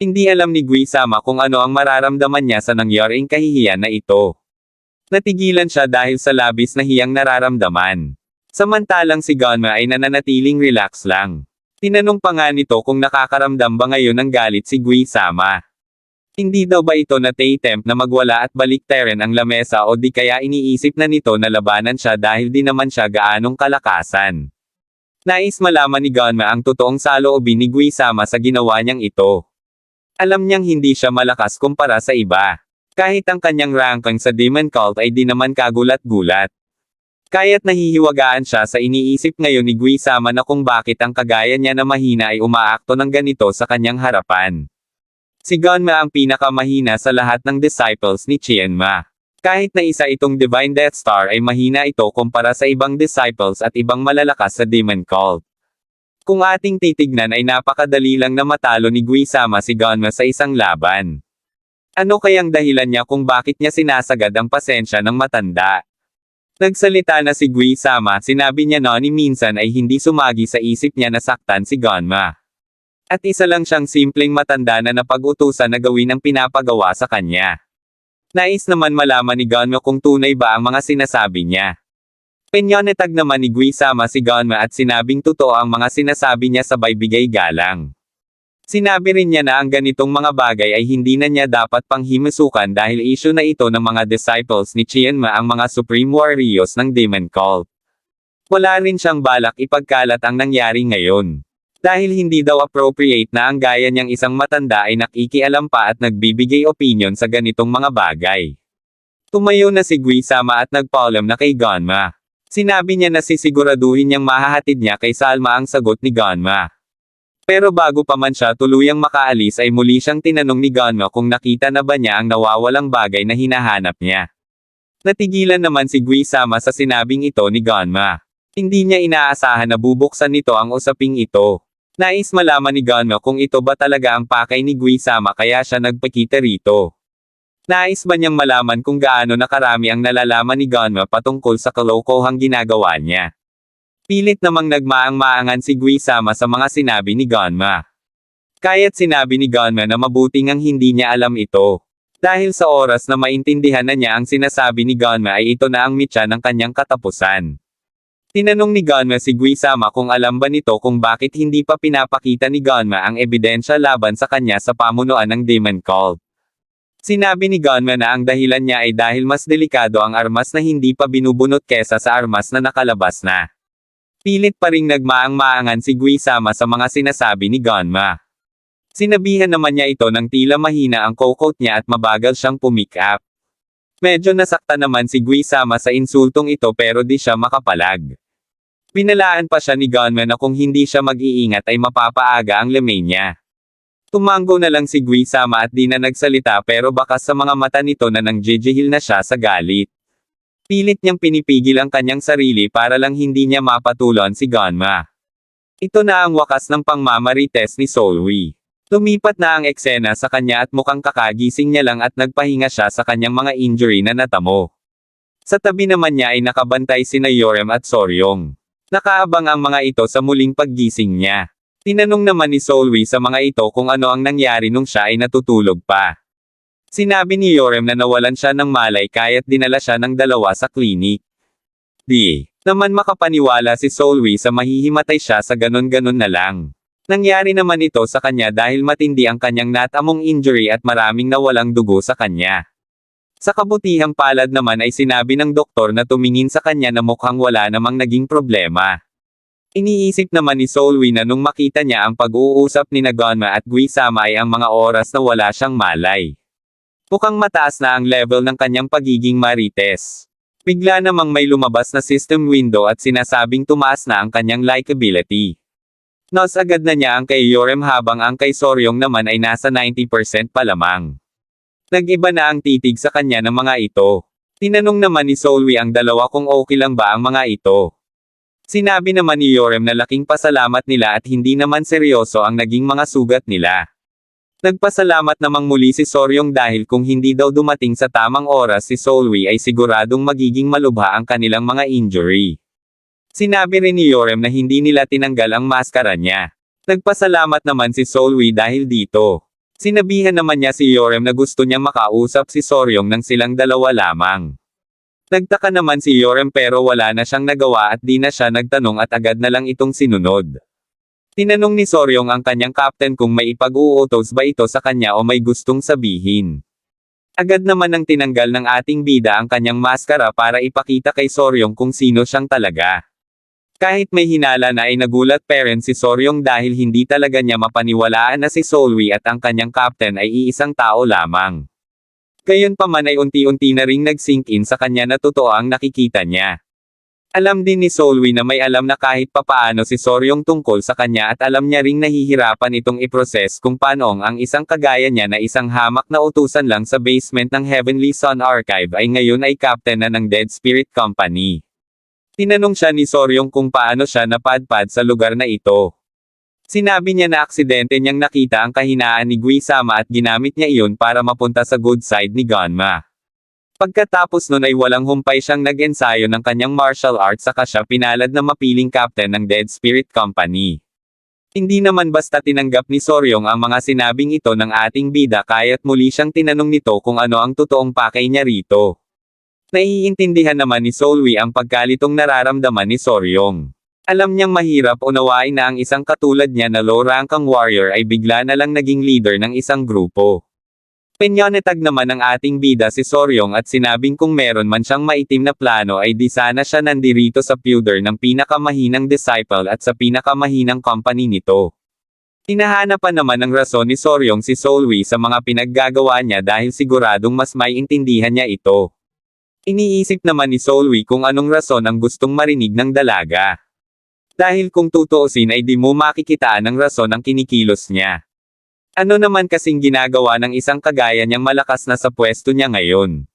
Hindi alam ni Guisama kung ano ang mararamdaman niya sa nangyaring kahihiyan na ito. Natigilan siya dahil sa labis na hiyang nararamdaman. Samantalang si Gunma ay nananatiling relax lang. Tinanong pa nga nito kung nakakaramdam ba ngayon ng galit si Guisama. Hindi daw ba ito na temp na magwala at baliktarin ang lamesa o di kaya iniisip na nito na labanan siya dahil di naman siya gaanong kalakasan. Nais malaman ni Gunma ang totoong saloobin ni Guisama sa ginawa niyang ito. Alam niyang hindi siya malakas kumpara sa iba. Kahit ang kanyang ranking sa Demon Cult ay di naman kagulat-gulat. Kaya't nahihiwagaan siya sa iniisip ngayon ni Guisama na kung bakit ang kagaya niya na mahina ay umaakto ng ganito sa kanyang harapan. Si Gunma ang pinakamahina sa lahat ng disciples ni Chienma. Kahit na isa itong Divine Death Star ay mahina ito kumpara sa ibang disciples at ibang malalakas sa Demon Cult. Kung ating titignan ay napakadali lang na matalo ni Guisama si Gunma sa isang laban. Ano kayang dahilan niya kung bakit niya sinasagad ang pasensya ng matanda? Nagsalita na si Guisama, sinabi niya na ni minsan ay hindi sumagi sa isip niya na saktan si Gunma. At isa lang siyang simpleng matanda na napag-utusan na gawin ang pinapagawa sa kanya. Nais naman malaman ni Gunma kung tunay ba ang mga sinasabi niya. Penyonetag naman ni Guisama si Gunma at sinabing totoo ang mga sinasabi niya sabay bigay galang. Sinabi rin niya na ang ganitong mga bagay ay hindi na niya dapat panghimasukan dahil issue na ito ng mga disciples ni Chienma ang mga Supreme Warriors ng Demon Cult. Wala rin siyang balak ipagkalat ang nangyari ngayon. Dahil hindi daw appropriate na ang gaya niyang isang matanda ay nakikialam pa at nagbibigay opinion sa ganitong mga bagay. Tumayo na si Guisama at nagpaulam na kay Gonma. Sinabi niya na sisiguraduhin niyang mahahatid niya kay Salma ang sagot ni Gonma. Pero bago pa man siya tuluyang makaalis ay muli siyang tinanong ni Gonma kung nakita na ba niya ang nawawalang bagay na hinahanap niya. Natigilan naman si Guisama sa sinabing ito ni Gonma. Hindi niya inaasahan na bubuksan nito ang usaping ito. Nais malaman ni Gunma kung ito ba talaga ang pakay ni Guisama kaya siya nagpakita rito. Nais ba niyang malaman kung gaano nakarami ang nalalaman ni Gunma patungkol sa kalokohang ginagawa niya. Pilit namang nagmaang-maangan si Guisama sa mga sinabi ni Gunma. Kaya't sinabi ni Gunma na mabuting ang hindi niya alam ito. Dahil sa oras na maintindihan na niya ang sinasabi ni Gunma ay ito na ang mitya ng kanyang katapusan. Tinanong ni Gunma si Guisama kung alam ba nito kung bakit hindi pa pinapakita ni Gunma ang ebidensya laban sa kanya sa pamunuan ng Demon Cult. Sinabi ni Gunma na ang dahilan niya ay dahil mas delikado ang armas na hindi pa binubunot kesa sa armas na nakalabas na. Pilit pa ring nagmaang-maangan si Guisama sa mga sinasabi ni Gunma. Sinabihan naman niya ito ng tila mahina ang kokot niya at mabagal siyang pumick up. Medyo nasakta naman si Guisama sa insultong ito pero di siya makapalag. Pinalaan pa siya ni Gunma na kung hindi siya mag-iingat ay mapapaaga ang lemay niya. Tumanggo na lang si Guisama at di na nagsalita pero baka sa mga mata nito na nang jijihil na siya sa galit. Pilit niyang pinipigil ang kanyang sarili para lang hindi niya mapatulon si Gunma. Ito na ang wakas ng pangmamarites ni Solwi. Lumipat na ang eksena sa kanya at mukhang kakagising niya lang at nagpahinga siya sa kanyang mga injury na natamo. Sa tabi naman niya ay nakabantay sina Yorem at Soryong. Nakaabang ang mga ito sa muling paggising niya. Tinanong naman ni Solwi sa mga ito kung ano ang nangyari nung siya ay natutulog pa. Sinabi ni Yorem na nawalan siya ng malay kaya't dinala siya ng dalawa sa klinik. Di, naman makapaniwala si Solwi sa mahihimatay siya sa ganon-ganon na lang. Nangyari naman ito sa kanya dahil matindi ang kanyang natamong injury at maraming nawalang dugo sa kanya. Sa kabutihang palad naman ay sinabi ng doktor na tumingin sa kanya na mukhang wala namang naging problema. Iniisip naman ni Solwi na nung makita niya ang pag-uusap ni Nagonma at Guisama ay ang mga oras na wala siyang malay. Mukhang mataas na ang level ng kanyang pagiging marites. Bigla namang may lumabas na system window at sinasabing tumaas na ang kanyang likability. Nos agad na niya ang kay Yorem habang ang kay Soryong naman ay nasa 90% pa lamang. Nag-iba na ang titig sa kanya ng mga ito. Tinanong naman ni Solwi ang dalawa kung okay lang ba ang mga ito. Sinabi naman ni Yorem na laking pasalamat nila at hindi naman seryoso ang naging mga sugat nila. Nagpasalamat namang muli si Soryong dahil kung hindi daw dumating sa tamang oras si Solwi ay siguradong magiging malubha ang kanilang mga injury. Sinabi rin ni Yorem na hindi nila tinanggal ang maskara niya. Nagpasalamat naman si Solwi dahil dito. Sinabihan naman niya si Yorem na gusto niya makausap si Soryong nang silang dalawa lamang. Nagtaka naman si Yorem pero wala na siyang nagawa at di na siya nagtanong at agad na lang itong sinunod. Tinanong ni Soryong ang kanyang captain kung may ipag-uutos ba ito sa kanya o may gustong sabihin. Agad naman nang tinanggal ng ating bida ang kanyang maskara para ipakita kay Soryong kung sino siyang talaga. Kahit may hinala na ay nagulat parent si Soryong dahil hindi talaga niya mapaniwalaan na si Solwi at ang kanyang captain ay iisang tao lamang. Gayon pa man ay unti-unti na ring nag-sink in sa kanya na totoo ang nakikita niya. Alam din ni Solwi na may alam na kahit papaano si Soryong tungkol sa kanya at alam niya ring nahihirapan itong iproses kung paano ang isang kagaya niya na isang hamak na utusan lang sa basement ng Heavenly Sun Archive ay ngayon ay captain na ng Dead Spirit Company. Tinanong siya ni Soryong kung paano siya napadpad sa lugar na ito. Sinabi niya na aksidente niyang nakita ang kahinaan ni Guisama at ginamit niya iyon para mapunta sa good side ni Ganma. Pagkatapos nun ay walang humpay siyang nag-ensayo ng kanyang martial arts saka siya pinalad na mapiling captain ng Dead Spirit Company. Hindi naman basta tinanggap ni Soryong ang mga sinabing ito ng ating bida kaya't muli siyang tinanong nito kung ano ang totoong pakay niya rito. Naiintindihan naman ni Solwi ang pagkalitong nararamdaman ni Soryong. Alam niyang mahirap unawain na ang isang katulad niya na low-rankang warrior ay bigla na lang naging leader ng isang grupo. Penyonetag naman ng ating bida si Soryong at sinabing kung meron man siyang maitim na plano ay di sana siya nandirito sa pewder ng pinakamahinang disciple at sa pinakamahinang company nito. Hinahanapan naman ng rason ni Soryong si Solwi sa mga pinaggagawa niya dahil siguradong mas may intindihan niya ito. Iniisip naman ni Solwi kung anong rason ang gustong marinig ng dalaga. Dahil kung tutuusin ay di mo makikitaan ng rason ang kinikilos niya. Ano naman kasing ginagawa ng isang kagaya niyang malakas na sa pwesto niya ngayon.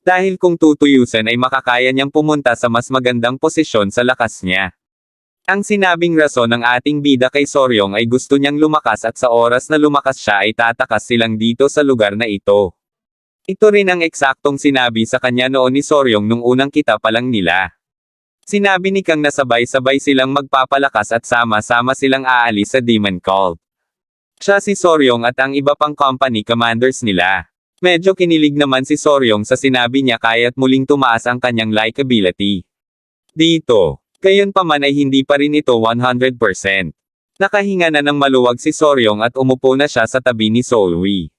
Dahil kung tutuyusan ay makakaya niyang pumunta sa mas magandang posisyon sa lakas niya. Ang sinabing rason ng ating bida kay Soryong ay gusto niyang lumakas at sa oras na lumakas siya ay tatakas silang dito sa lugar na ito. Ito rin ang eksaktong sinabi sa kanya noon ni Soryong nung unang kita pa lang nila. Sinabi ni Kang na sabay-sabay silang magpapalakas at sama-sama silang aalis sa Demon Cult. Siya si Soryong at ang iba pang company commanders nila. Medyo kinilig naman si Soryong sa sinabi niya kaya't muling tumaas ang kanyang likability. Dito, gayon pa man ay hindi pa rin ito 100%. Nakahinga na ng maluwag si Soryong at umupo na siya sa tabi ni Solwi.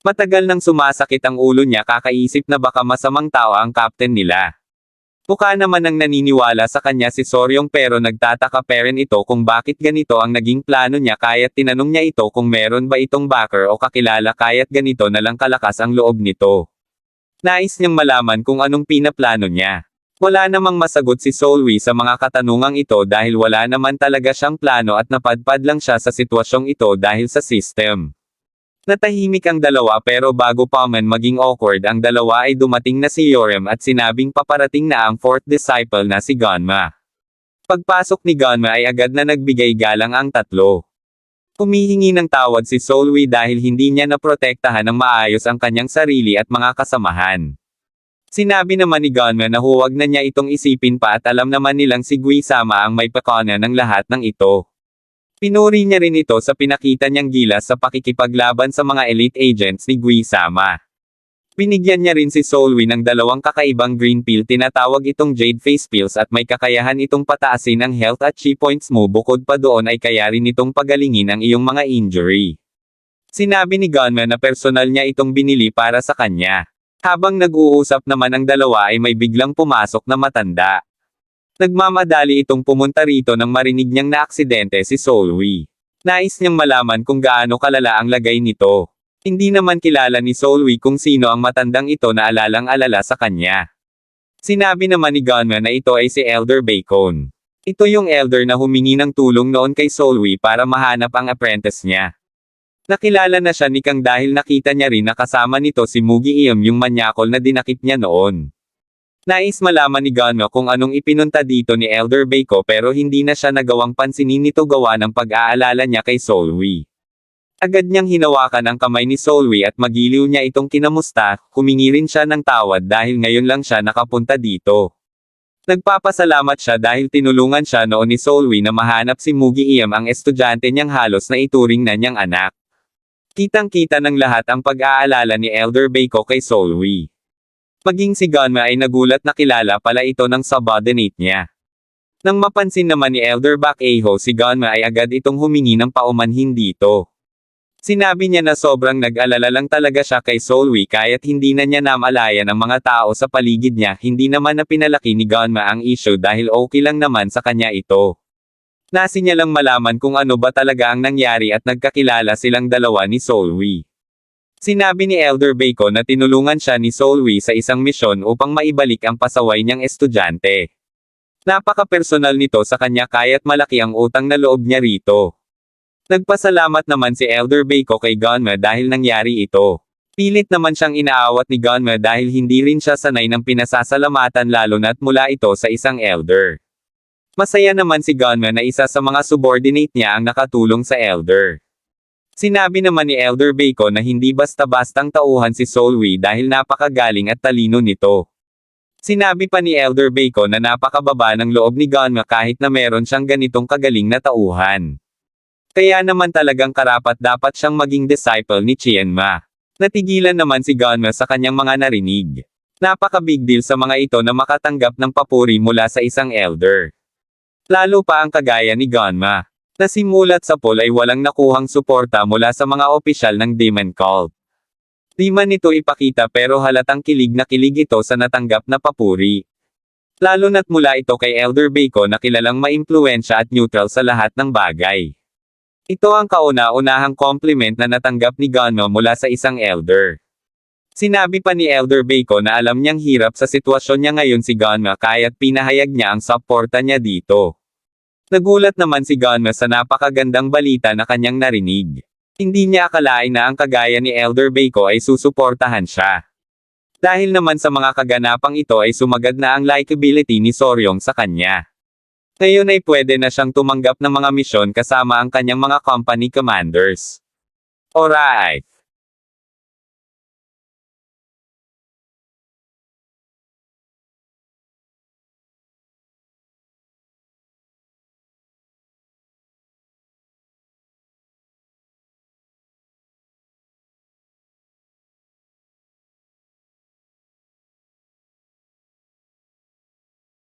Matagal nang sumasakit ang ulo niya kakaisip na baka masamang tao ang captain nila. Mukha naman ang naniniwala sa kanya si Soryong pero nagtataka pa rin ito kung bakit ganito ang naging plano niya kaya't tinanong niya ito kung meron ba itong backer o kakilala kaya't ganito na lang kalakas ang loob nito. Nais niyang malaman kung anong pinaplano niya. Wala namang masagot si Solwi sa mga katanungang ito dahil wala naman talaga siyang plano at napadpad lang siya sa sitwasyong ito dahil sa system. Natahimik ang dalawa pero bago pa man maging awkward ang dalawa ay dumating na si Yorem at sinabing paparating na ang fourth disciple na si Ganma. Pagpasok ni Ganma ay agad na nagbigay galang ang tatlo. Humihingi ng tawad si Solwi dahil hindi niya naprotektahan ng maayos ang kanyang sarili at mga kasamahan. Sinabi naman ni Ganma na huwag na niya itong isipin pa at alam naman nilang si Gui Sama ang may pakana ng lahat ng ito. Pinuri niya rin ito sa pinakita niyang gilas sa pakikipaglaban sa mga elite agents ni Gui Sama. Binigyan niya rin si Solwi ng dalawang kakaibang green pill tinatawag itong Jade Face Pills at may kakayahan itong pataasin ang health at chi points mo bukod pa doon ay kaya rin itong pagalingin ang iyong mga injury. Sinabi ni Gunman na personal niya itong binili para sa kanya. Habang nag-uusap naman ang dalawa ay may biglang pumasok na matanda. Nagmamadali itong pumunta rito nang marinig niyang naaksidente si Solwi. Nais niyang malaman kung gaano kalala ang lagay nito. Hindi naman kilala ni Solwi kung sino ang matandang ito na alalang-alala sa kanya. Sinabi naman ni Gunman na ito ay si Elder Bacon. Ito yung elder na humingi ng tulong noon kay Solwi para mahanap ang apprentice niya. Nakilala na siya ni Kang dahil nakita niya rin na kasama nito si Mugi Iem yung manyakol na dinakip niya noon. Nais malaman ni Gunma kung anong ipinunta dito ni Elder Baco pero hindi na siya nagawang pansinin nito gawa ng pag-aalala niya kay Solwi. Agad niyang hinawakan ang kamay ni Solwi at magiliw niya itong kinamusta, humingi rin siya ng tawad dahil ngayon lang siya nakapunta dito. Nagpapasalamat siya dahil tinulungan siya noon ni Solwi na mahanap si Mugi Iem ang estudyante niyang halos na ituring na niyang anak. Kitang-kita ng lahat ang pag-aalala ni Elder Baiko kay Solwi. Maging si Gunma ay nagulat na kilala pala ito ng subordinate niya. Nang mapansin naman ni Elder Back Aho si Gunma ay agad itong humingi ng paumanhin dito. Sinabi niya na sobrang nag-alala lang talaga siya kay Solwi kaya't hindi na niya namalayan ang mga tao sa paligid niya hindi naman na pinalaki ni Gunma ang issue dahil okay lang naman sa kanya ito. Nasi niya lang malaman kung ano ba talaga ang nangyari at nagkakilala silang dalawa ni Solwi. Sinabi ni Elder Baco na tinulungan siya ni Solwi sa isang misyon upang maibalik ang pasaway niyang estudyante. Napaka-personal nito sa kanya kaya't malaki ang utang na loob niya rito. Nagpasalamat naman si Elder Baco kay Gunma dahil nangyari ito. Pilit naman siyang inaawat ni Gunma dahil hindi rin siya sanay ng pinasasalamatan lalo na't mula ito sa isang elder. Masaya naman si Gunma na isa sa mga subordinate niya ang nakatulong sa elder. Sinabi naman ni Elder Baco na hindi basta-bastang tauhan si Solwi dahil napakagaling at talino nito. Sinabi pa ni Elder Baco na napakababa ng loob ni Gunma kahit na meron siyang ganitong kagaling na tauhan. Kaya naman talagang karapat dapat siyang maging disciple ni Chienma. Natigilan naman si Gunma sa kanyang mga narinig. Napaka-big deal sa mga ito na makatanggap ng papuri mula sa isang elder. Lalo pa ang kagaya ni Gunma. Na simulat sa poll ay walang nakuhang suporta mula sa mga opisyal ng Demon Cult. Di man ito ipakita pero halatang kilig na kilig ito sa natanggap na papuri. Lalo na't mula ito kay Elder Baco na kilalang maimpluensya at neutral sa lahat ng bagay. Ito ang kauna-unahang compliment na natanggap ni Gano mula sa isang elder. Sinabi pa ni Elder Baco na alam niyang hirap sa sitwasyon niya ngayon si Gano kaya't pinahayag niya ang suporta niya dito. Nagulat naman si Gunma sa napakagandang balita na kanyang narinig. Hindi niya akalain na ang kagaya ni Elder Baco ay susuportahan siya. Dahil naman sa mga kaganapang ito ay sumagad na ang likability ni Soryong sa kanya. Ngayon ay pwede na siyang tumanggap ng mga misyon kasama ang kanyang mga company commanders. Alright.